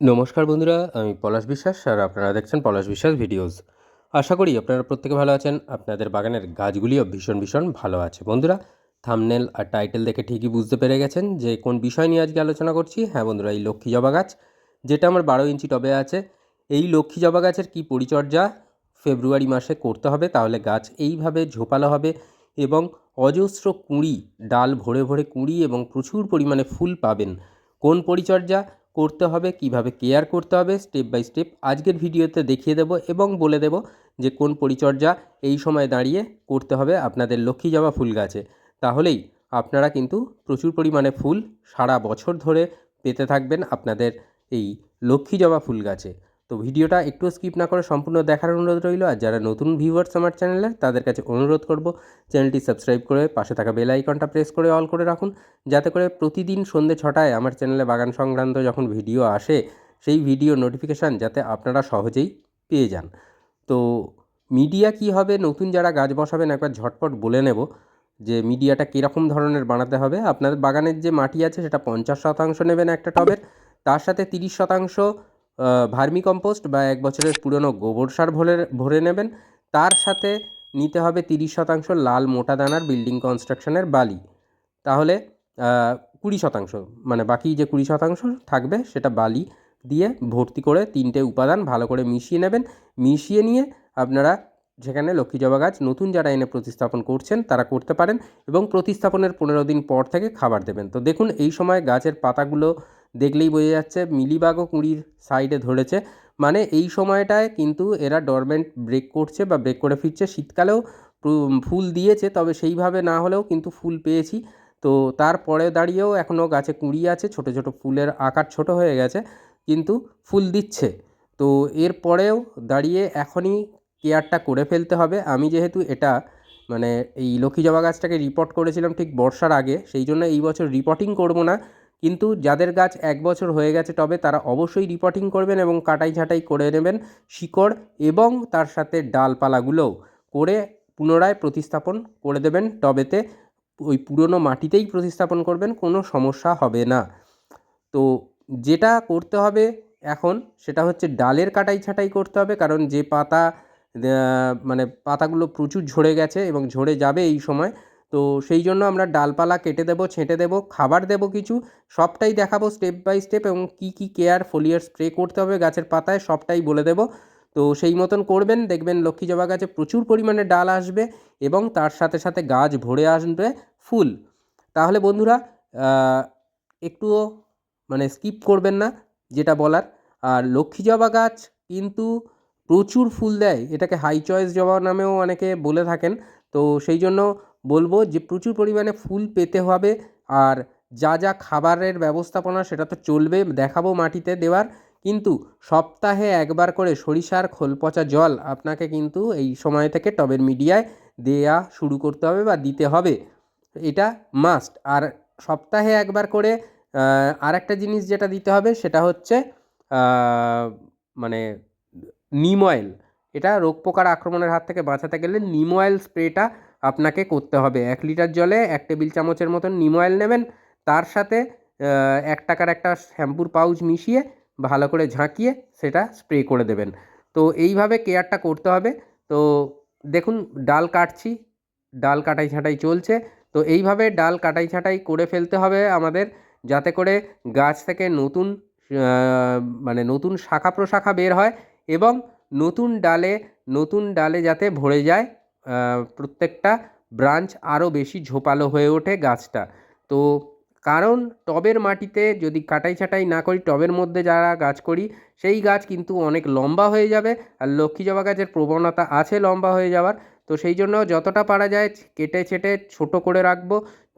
নমস্কার বন্ধুরা, আমি পলাশ বিশ্বাস আর আপনারা দেখছেন পলাশ বিশ্বাস ভিডিওস। আশা করি আপনারা প্রত্যেকে ভালো আছেন, আপনাদের বাগানের গাছগুলিও ভীষণ ভীষণ ভালো আছে। বন্ধুরা থামনেল আর টাইটেল দেখে ঠিকই বুঝতে পেরে গেছেন যে কোন বিষয় নিয়ে আজকে আলোচনা করছি। হ্যাঁ বন্ধুরা, এই লক্ষ্মী জবা গাছ, যেটা আমার বারো ইঞ্চি টবে আছে। এই লক্ষ্মী জবা গাছের কী পরিচর্যা? ফেব্রুয়ারি মাসে করতে হবে, তাহলে গাছ এইভাবে ঝোপালো হবে এবং অজস্র কুঁড়ি, ডাল ভরে ভরে কুঁড়ি এবং প্রচুর পরিমাণে ফুল পাবেন। কোন পরিচর্যা? করতে হবে, কীভাবে কেয়ার করতে হবে স্টেপ বাই স্টেপ আজকের ভিডিওতে দেখিয়ে দেব এবং বলে দেব যে কোন পরিচর্যা এই সময় দাঁড়িয়ে করতে হবে আপনাদের লক্ষ্মী জবা ফুল গাছে। তাহলেই আপনারা কিন্তু প্রচুর পরিমাণে ফুল সারা বছর ধরে পেতে থাকবেন আপনাদের এই লক্ষ্মী জবা ফুল গাছে। তো ভিডিওটা একটু স্কিপ না করে সম্পূর্ণ দেখার অনুরোধ রইল, আর যারা নতুন ভিউয়ার্স আমার চ্যানেলে তাদের কাছে অনুরোধ করব চ্যানেলটি সাবস্ক্রাইব করে পাশে থাকা বেল আইকনটা প্রেস করে অল করে রাখুন, যাতে করে প্রতিদিন সন্ধ্যে ছটায় আমার চ্যানেলে বাগান সংক্রান্ত যখন ভিডিও আসে, সেই ভিডিও নোটিফিকেশান যাতে আপনারা সহজেই পেয়ে যান। তো মিডিয়া কি হবে, নতুন যারা গাছ বসাবেন, একবার ঝটপট বলে নেব যে মিডিয়াটা কীরকম ধরনের বানাতে হবে। আপনাদের বাগানের যে মাটি আছে, সেটা পঞ্চাশ শতাংশ নেবেন একটা টবের, তার সাথে তিরিশ শতাংশ ভার্মি কম্পোস্ট বা এক বছরের পুরনো গোবর সার ভরে ভরে নেবেন। তার সাথে নিতে হবে তিরিশ শতাংশ লাল মোটা দানার বিল্ডিং কনস্ট্রাকশনের বালি। তাহলে কুড়ি শতাংশ মানে বাকি যে কুড়ি শতাংশ থাকবে সেটা বালি দিয়ে ভর্তি করে তিনটে উপাদান ভালো করে মিশিয়ে নেবেন। মিশিয়ে নিয়ে আপনারা যেখানে লক্ষ্মী জবা গাছ নতুন যারা এনে প্রতিস্থাপন করছেন তারা করতে পারেন এবং প্রতিস্থাপনের পনেরো দিন পর থেকে খাবার দেবেন। তো দেখুন, এই সময় গাছের পাতাগুলো দেখলেই বোঝা যাচ্ছে মিলিবাগও কুঁড়ির সাইডে ধরেছে। মানে এই সময়টায় কিন্তু এরা ডরমেন্ট ব্রেক করছে বা ব্রেক করে ফিরছে। শীতকালেও ফুল দিয়েছে, তবে সেইভাবে না হলেও কিন্তু ফুল পেয়েছি। তো তারপরে দাঁড়িয়েও এখনও গাছে কুঁড়ি আছে, ছোট ছোট ফুলের আকার ছোট হয়ে গেছে, কিন্তু ফুল দিচ্ছে। তো এর পরেও দাঁড়িয়ে এখনই কেয়ারটা করে ফেলতে হবে। আমি যেহেতু এটা মানে এই লক্ষ্মী জবা গাছটাকে রিপোর্ট করেছিলাম ঠিক বর্ষার আগে, সেই জন্য এই বছর রিপোর্টিং করব না। কিন্তু যাদের গাছ এক বছর হয়ে গেছে, তবে তারা অবশ্যই রিপোর্টিং করবেন এবং কাটাই ছাঁটাই করে নেবেন শিকড় এবং তার সাথে ডালপালাগুলোও করে পুনরায় প্রতিস্থাপন করে দেবেন। টবেতে ওই পুরনো মাটিতেই প্রতিস্থাপন করবেন, কোনো সমস্যা হবে না। তো যেটা করতে হবে এখন, সেটা হচ্ছে ডালের কাটাই ছাঁটাই করতে হবে, কারণ যে পাতা মানে পাতাগুলো প্রচুর ঝরে গেছে এবং ঝরে যাবে এই সময় তো সেই জন্য আমরা ডালপালা কেটে দেবো, ছেঁটে দেবো, খাবার দেবো কিছু, সবটাই দেখাবো স্টেপ বাই স্টেপ এবং কী কী কেয়ার ফোলিয়ার স্প্রে করতে হবে গাছের পাতায় সবটাই বলে দেবো। তো সেই মতন করবেন, দেখবেন লক্ষ্মী জবা গাছে প্রচুর পরিমাণে ডাল আসবে এবং তার সাথে সাথে গাছ ভরে আসবে ফুল। তাহলে বন্ধুরা একটুও মানে স্কিপ করবেন না, যেটা বলার। আর লক্ষ্মী জবা গাছ কিন্তু প্রচুর ফুল দেয়, এটাকে হাই চয়েস জবা নামেও অনেকে বলে থাকেন। তো সেই জন্য বলব যে প্রচুর পরিমাণে ফুল পেতে হবে আর যা যা খাবারের ব্যবস্থাপনা সেটা তো চলবে, দেখাবো মাটিতে দেওয়ার। কিন্তু সপ্তাহে একবার করে সরিষার খোল পচা জল আপনাকে কিন্তু এই সময় থেকে টবের মিডিয়ায় দেয়া শুরু করতে হবে বা দিতে হবে। এটা মাস্ট আর সপ্তাহে একবার করে আর একটা জিনিস যেটা দিতে হবে সেটা হচ্ছে মানে নিম অয়েল এটা রোগ পোকার আক্রমণের হাত থেকে বাঁচাতে গেলে নিম অয়েল স্প্রেটা আপনাকে করতে হবে। এক লিটার জলে এক টেবিল চামচের মতন নিম অয়েল নেবেন। তার সাথে এক টাকার একটা শ্যাম্পুর পাউচ মিশিয়ে ভালো করে ঝাঁকিয়ে সেটা স্প্রে করে দেবেন। তো এইভাবে কেয়ারটা করতে হবে। তো দেখুন, ডাল কাটছি। ডাল কাটাই ছাঁটাই চলছে। তো এইভাবে ডাল কাটাই ছাঁটাই করে ফেলতে হবে আমাদের যাতে করে গাছ থেকে নতুন মানে নতুন শাখা প্রশাখা বের হয় এবং নতুন ডালে নতুন ডালে যাতে ভরে যায়। প্রত্যেকটা ব্রাঞ্চ আরও বেশি ঝোপালো হয়ে ওঠে গাছটা। তো কারণ টবের মাটিতে যদি কাটাই ছাটাই না করি, টবের মধ্যে যারা গাছ করি, সেই গাছ কিন্তু অনেক লম্বা হয়ে যাবে আর লক্ষ্মী জবা গাছের প্রবণতা আছে লম্বা হয়ে যাওয়ার। তো সেই জন্য যতটা পারা যায় কেটে ছেটে ছোটো করে রাখব।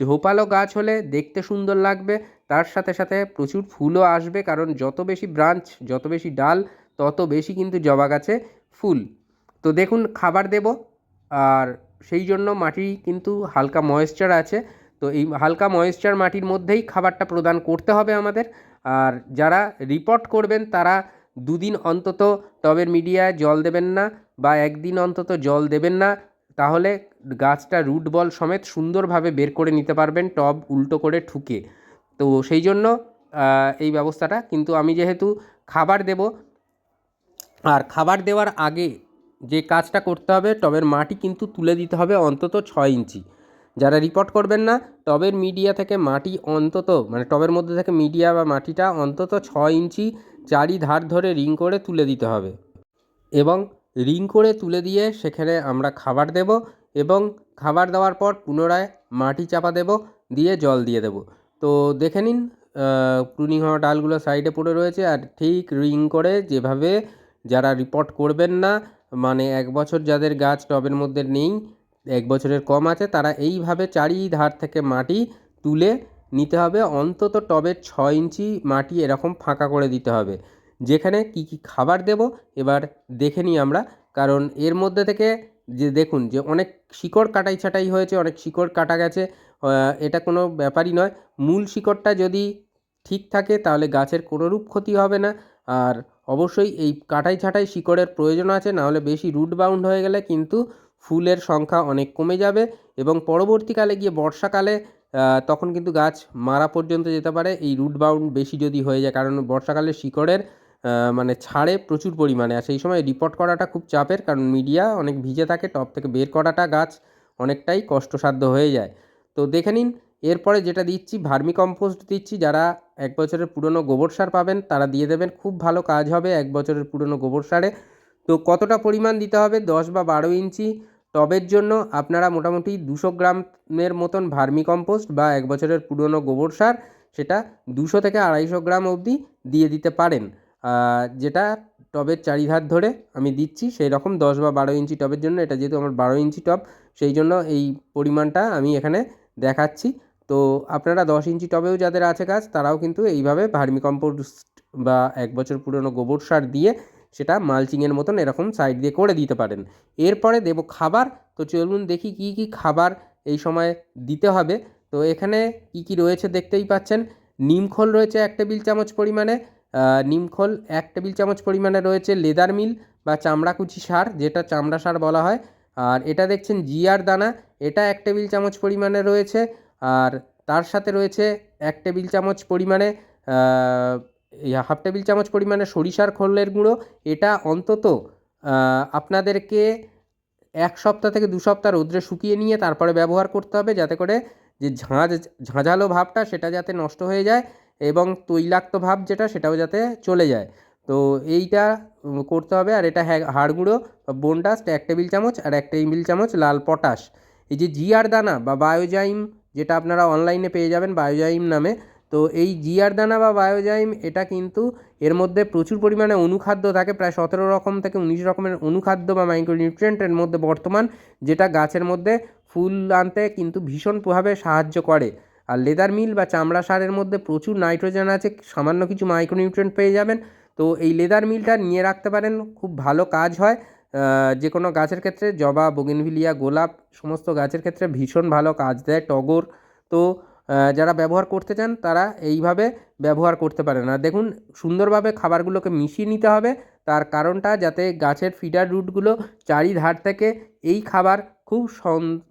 ঝোপালো গাছ হলে দেখতে সুন্দর লাগবে, তার সাথে সাথে প্রচুর ফুলও আসবে কারণ যত বেশি ব্রাঞ্চ, যত বেশি ডাল, তত বেশি কিন্তু জবা গাছে ফুল। তো দেখুন, খাবার দেব। আর সেই জন্য মাটি কিন্তু হালকা ময়েশ্চার আছে। তো এই হালকা ময়েশ্চার মাটির মধ্যেই খাবারটা প্রদান করতে হবে আমাদের। আর যারা রিপোর্ট করবেন, তারা দুদিন অন্তত টবের মিডিয়ায় জল দেবেন না বা একদিন অন্তত জল দেবেন না। তাহলে গাছটা রুট বল সমেত সুন্দরভাবে বের করে নিতে পারবেন, টব উল্টো করে ঠুকে। তো সেই জন্য এই ব্যবস্থাটা। কিন্তু আমি যেহেতু খাবার দেব, আর খাবার দেওয়ার আগে যে কাজটা করতে হবে টবের মাটি কিন্তু তুলে দিতে হবে অন্তত ছয় ইঞ্চি। যারা রিপোর্ট করবেন না, টবের মিডিয়া থেকে মাটি অন্তত মানে টবের মধ্যে থেকে মিডিয়া বা মাটিটা অন্তত ছয় ইঞ্চি চারি ধার ধরে রিং করে তুলে দিতে হবে। এবং রিং করে তুলে দিয়ে সেখানে আমরা খাবার দেব এবং খাবার দেওয়ার পর পুনরায় মাটি চাপা দেব, দিয়ে জল দিয়ে দেব। তো দেখে নিন প্রুনিং হওয়া ডালগুলো সাইডে পড়ে রয়েছে আর ঠিক রিং করে যেভাবে যারা রিপোর্ট করবেন না মানে এক বছর যাদের গাছ টবের মধ্যে নেই, এক বছরের কম আছে, তারা এইভাবে চারিধার থেকে মাটি তুলে নিতে হবে। অন্তত টবের ছ ইঞ্চি মাটি এরকম ফাঁকা করে দিতে হবে। যেখানে কি কি খাবার দেব, এবার দেখে নিই আমরা। কারণ এর মধ্যে থেকে যে দেখুন যে অনেক শিকড় কাটাই ছাটাই হয়েছে, অনেক শিকড় কাটা গেছে। এটা কোনো ব্যাপারই নয়। মূল শিকড়টা যদি ঠিক থাকে, তাহলে গাছের কোনোরূপ ক্ষতি হবে না। আর অবশ্যই এই কাটাই ছাটাই শিকড়ের প্রয়োজন আছে, নাহলে বেশি রুট বাউন্ড হয়ে গেলে কিন্তু ফুলের সংখ্যা অনেক কমে যাবে এবং পরবর্তীকালে গিয়ে বর্ষাকালে তখন কিন্তু গাছ মারা পর্যন্ত যেতে পারে। এই রুট বাউন্ড বেশি যদি হয়ে যায়, কারণ বর্ষাকালে শিকড়ের মানে ছাড়ে প্রচুর পরিমাণে। আর সেই সময় রিপোর্ট করাটা খুব চাপের, কারণ মিডিয়া অনেক ভিজে থাকে টপ থেকে বের করাটা গাছ অনেকটাই কষ্টসাধ্য হয়ে যায়। তো দেখে নিন এরপরে যেটা দিচ্ছি ভার্মি কম্পোস্ট দিচ্ছি, যারা এক বছরের পুরনো গোবর সার পাবেন, তারা দিয়ে দেবেন, খুব ভালো কাজ হবে এক বছরের পুরনো গোবর সারে। তো কতটা পরিমাণ দিতে হবে? দশ বা বারো ইঞ্চি। টবের জন্য আপনারা মোটামুটি দুশো গ্রামের মতন ভার্মি কম্পোস্ট বা এক বছরের পুরনো গোবর সার, সেটা দুশো থেকে আড়াইশো গ্রাম অবধি দিয়ে দিতে পারেন। যেটা টবের চারিধার ধরে আমি দিচ্ছি, সেই রকম দশ বা বারো ইঞ্চি টবের জন্য। এটা যেহেতু আমার বারো ইঞ্চি টব, সেই জন্য এই পরিমাণটা আমি এখানে দেখাচ্ছি। তো আপনারা দশ ইঞ্চি টবেও যাদের আছে গাছ তারাও কিন্তু এইভাবে ভার্মি কম্পোস্ট বা এক বছর পুরনো গোবর সার দিয়ে সেটা মালচিংয়ের মতন এরকম সাইড দিয়ে করে দিতে পারেন। এরপরে দেব খাবার। তো চলুন দেখি কী কী খাবার এই সময় দিতে হবে। তো এখানে কী কী রয়েছে দেখতেই পাচ্ছেন। নিমখোল রয়েছে এক টেবিল চামচ পরিমাণে। নিমখোল এক টেবিল চামচ পরিমাণে রয়েছে লেদার মিল বা চামড়াকুচি সার, যেটা চামড়া সার বলা হয়। আর এটা দেখছেন জিয়ার দানা। এটা এক টেবিল চামচ পরিমাণে রয়েছে। আর তার সাথে রয়েছে এক টেবিল চামচ পরিমাণে হাফ টেবিল চামচ পরিমাণে সরিষার খোলের গুঁড়ো। এটা অন্তত আপনাদেরকে এক সপ্তাহ থেকে দু সপ্তাহ রোদ্রে শুকিয়ে নিয়ে তারপরে ব্যবহার করতে হবে যাতে করে যে ঝাঁঝ ঝাঁঝালো ভাবটা সেটা যাতে নষ্ট হয়ে যায় এবং তৈলাক্ত ভাব যেটা সেটাও যাতে চলে যায়। তো এইটা করতে হবে। আর এটা হ্যাঁ হাড় গুঁড়ো বা বোনডাস্ট এক টেবিল চামচ আর এক টেবিল চামচ লাল পটাশ। এই যে জিআর দানা বা বায়োজাইম যেটা আপনারা অনলাইনে পেয়ে যাবেন বায়োজাইম নামে। তো এই জিয়ার দানা বা বায়োজাইম এটা কিন্তু এর মধ্যে প্রচুর পরিমাণে অনুখাদ্য থাকে, প্রায় সতেরো রকম থেকে উনিশ রকমের অনুখাদ্য বা মাইক্রোনিউট্রিয়েন্টের মধ্যে বর্তমান, যেটা গাছের মধ্যে ফুল আনতে কিন্তু ভীষণভাবে সাহায্য করে। আর লেদার মিল বা চামড়া সারের মধ্যে প্রচুর নাইট্রোজেন আছে, সামান্য কিছু মাইক্রোনিউট্রিয়েন্ট পেয়ে যাবেন। তো এই লেদার মিলটা নিয়ে রাখতে পারেন, খুব ভালো কাজ হয়। যে কোনো গাছের ক্ষেত্রে জবা, বগিনভিলিয়া, গোলাপ সমস্ত গাছের ক্ষেত্রে ভীষণ ভালো কাজ দেয়, টগর। তো যারা ব্যবহার করতে চান তারা এইভাবে ব্যবহার করতে পারেন। আর দেখুন, সুন্দরভাবে খাবারগুলোকে মিশিয়ে নিতে হবে। তার কারণটা যাতে গাছের ফিডার রুটগুলো চারিধার থেকে এই খাবার খুব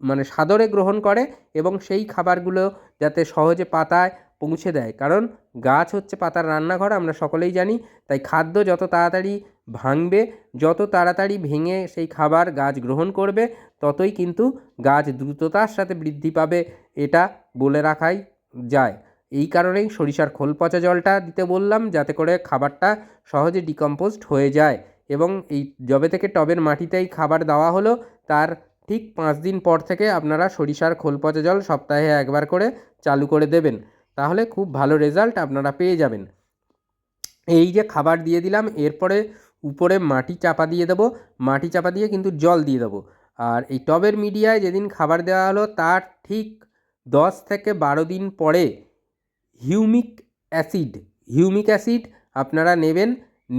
মানে সাদরে গ্রহণ করে এবং সেই খাবারগুলো যাতে সহজে পাতায় পৌঁছে দেয়। কারণ গাছ হচ্ছে পাতার রান্নাঘর, আমরা সকলেই জানি। তাই খাদ্য যত তাড়াতাড়ি ভাঙবে। যত তাড়াতাড়ি ভেঙে সেই খাবার গাছ গ্রহণ করবে, ততই কিন্তু গাছ দ্রুততার সাথে বৃদ্ধি পাবে, এটা বলে রাখাই যায়। এই কারণেই সরিষার খোল পচা জলটা দিতে বললাম, যাতে করে খাবারটা সহজে ডিকম্পোজড হয়ে যায়। এবং এই জবে থেকে টবের মাটিতেই খাবার দেওয়া হলো, তার ঠিক পাঁচ দিন পর থেকে আপনারা সরিষার খোল পচা জল সপ্তাহে একবার করে চালু করে দেবেন। তাহলে খুব ভালো রেজাল্ট আপনারা পেয়ে যাবেন। এই যে খাবার দিয়ে দিলাম, এরপরে উপরে মাটি চাপা দিয়ে দেবো। মাটি চাপা দিয়ে কিন্তু জল দিয়ে দেবো। আর এই টবের মিডিয়ায় যেদিন খাবার দেওয়া হলো, তার ঠিক দশ থেকে বারো দিন পরে হিউমিক অ্যাসিড হিউমিক অ্যাসিড আপনারা নেবেন,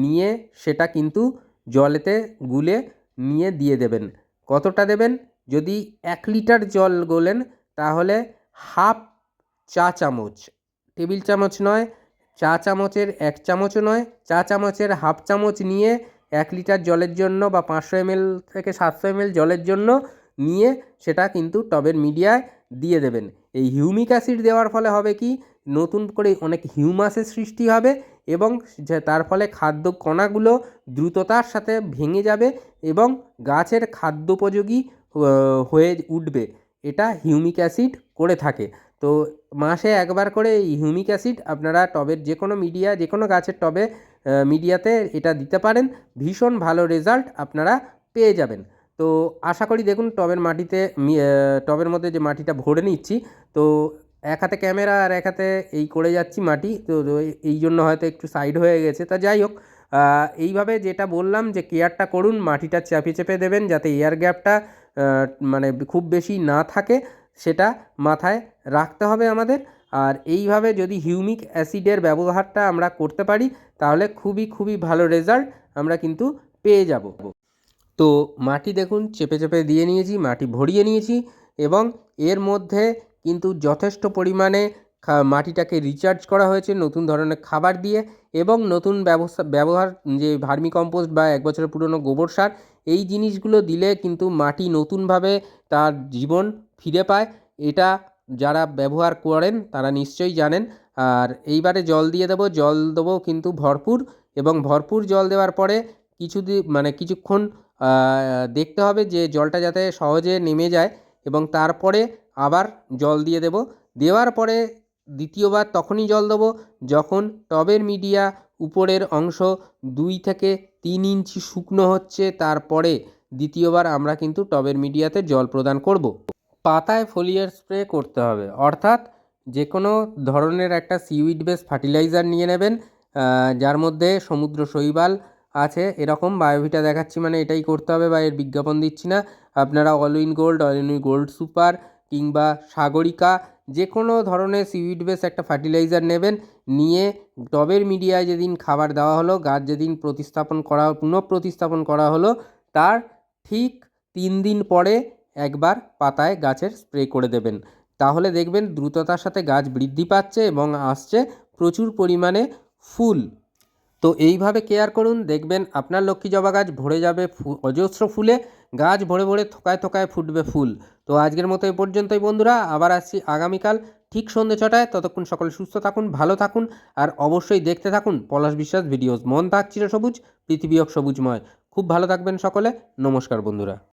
নিয়ে সেটা কিন্তু জলেতে গুলে নিয়ে দিয়ে দেবেন। কতটা দেবেন? যদি এক লিটার জল গোলেন, তাহলে হাফ চা চামচ, টেবিল চামচ নয় চা চামচের এক চামচও নয়, চা চামচের হাফ চামচ নিয়ে এক লিটার জলের জন্য বা পাঁচশো এমএল থেকে সাতশো এমএল জলের জন্য নিয়ে সেটা কিন্তু টবের মিডিয়ায় দিয়ে দেবেন। এই হিউমিক অ্যাসিড দেওয়ার ফলে হবে কি? নতুন করে অনেক হিউমাসের সৃষ্টি হবে এবং তার ফলে খাদ্য কণাগুলো দ্রুততার সাথে ভেঙে যাবে এবং গাছের খাদ্যোপযোগী হয়ে উঠবে। এটা হিউমিক অ্যাসিড করে থাকে। তো মাসে একবার করে হিউমিক অ্যাসিড আপনারা টবের যে কোনো মিডিয়া যে কোনো গাছের টবে মিডিয়াতে এটা দিতে পারেন। ভীষণ ভালো রেজাল্ট আপনারা পেয়ে যাবেন। তো আশা করি দেখুন টবের মাটিতে টবের মধ্যে যে মাটিটা ভরে নিচ্ছি, তো এক হাতে ক্যামেরা আর এক হাতে এই করে যাচ্ছি মাটি, তো তো এই জন্য হয়তো একটু সাইড হয়ে গেছে। তা যাই হোক এইভাবে যেটা বললাম যে কেয়ারটা করুন, মাটিটা চাপে চেপে দেবেন যাতে এয়ার গ্যাপটা মানে খুব বেশি না থাকে। সেটা মাথায় রাখতে হবে আমাদের। আর এইভাবে যদি হিউমিক অ্যাসিডের ব্যবহারটা আমরা করতে পারি, তাহলে খুবই খুবই ভালো রেজাল্ট আমরা কিন্তু পেয়ে যাব। তো মাটি দেখুন, চেপে চেপে দিয়ে নিয়েছি, মাটি ভরিয়ে নিয়েছি এবং এর মধ্যে কিন্তু যথেষ্ট পরিমাণে মাটিটাকে রিচার্জ করা হয়েছে নতুন ধরনের খাবার দিয়ে এবং নতুন ব্যবস্থা, ব্যবহার যে ভার্মি কম্পোস্ট বা এক বছরের পুরনো গোবর সার, এই জিনিসগুলো দিলে কিন্তু মাটি নতুনভাবে তার জীবন ফিরে পায়। এটা যারা ব্যবহার করেন, তারা নিশ্চয়ই জানেন। আর এইবারে জল দিয়ে দেবো, জল দেবো কিন্তু ভরপুর এবং ভরপুর জল দেওয়ার পরে কিছু মানে কিছুক্ষণ দেখতে হবে যে জলটা যাতে সহজে নেমে যায় এবং তারপরে আবার জল দিয়ে দেব। দেওয়ার পরে দ্বিতীয়বার তখনই জল দেবো, যখন টবের মিডিয়া উপরের অংশ দুই থেকে তিন ইঞ্চি শুকনো হচ্ছে, তারপরে দ্বিতীয়বার আমরা কিন্তু টবের মিডিয়াতে জল প্রদান করব। পাতায় ফোলিয়ার স্প্রে করতে হবে। অর্থাৎ যে কোনো ধরনের একটা সিউইড বেস ফার্টিলাইজার নিয়ে নেবেন যার মধ্যে সমুদ্র শৈবাল আছে। এরকম বায়োভিটা দেখাচ্ছি মানে এটাই করতে হবে বা এর বিজ্ঞাপন দিচ্ছি না। আপনারা all in gold, all in gold super কিংবা সাগরিকা যে কোনো ধরনের সিউইড বেস একটা ফার্টিলাইজার নেবেন, নিয়ে টবের মিডিয়ায় যেদিন খাবার দেওয়া হলো, গাছ যেদিন প্রতিস্থাপন করা পুনঃপ্রতিস্থাপন করা হলো, তার ঠিক তিন দিন পরে একবার পাতায় গাছের স্প্রে করে দেবেন। তাহলে দেখবেন দ্রুততার সাথে গাছ বৃদ্ধি পাচ্ছে এবং আসছে প্রচুর পরিমাণে ফুল। তো এইভাবে কেয়ার করুন, দেখবেন আপনার লক্ষ্মী জবা গাছ ভরে যাবে অজস্র ফুলে, গাছ ভরে ভরে থোকায় থোকায় ফুটবে ফুল। তো আজকের মতো এই পর্যন্তই বন্ধুরা, আবার আসছি আগামীকাল ঠিক সন্ধ্যে ছটায়। ততক্ষণ সকলে সুস্থ থাকুন, ভালো থাকুন, আর অবশ্যই দেখতে থাকুন পলাশ বিশ্বাস ভিডিওস মন থাক চির সবুজ, পৃথিবী সবুজময়। খুব ভালো থাকবেন সকলে, নমস্কার বন্ধুরা।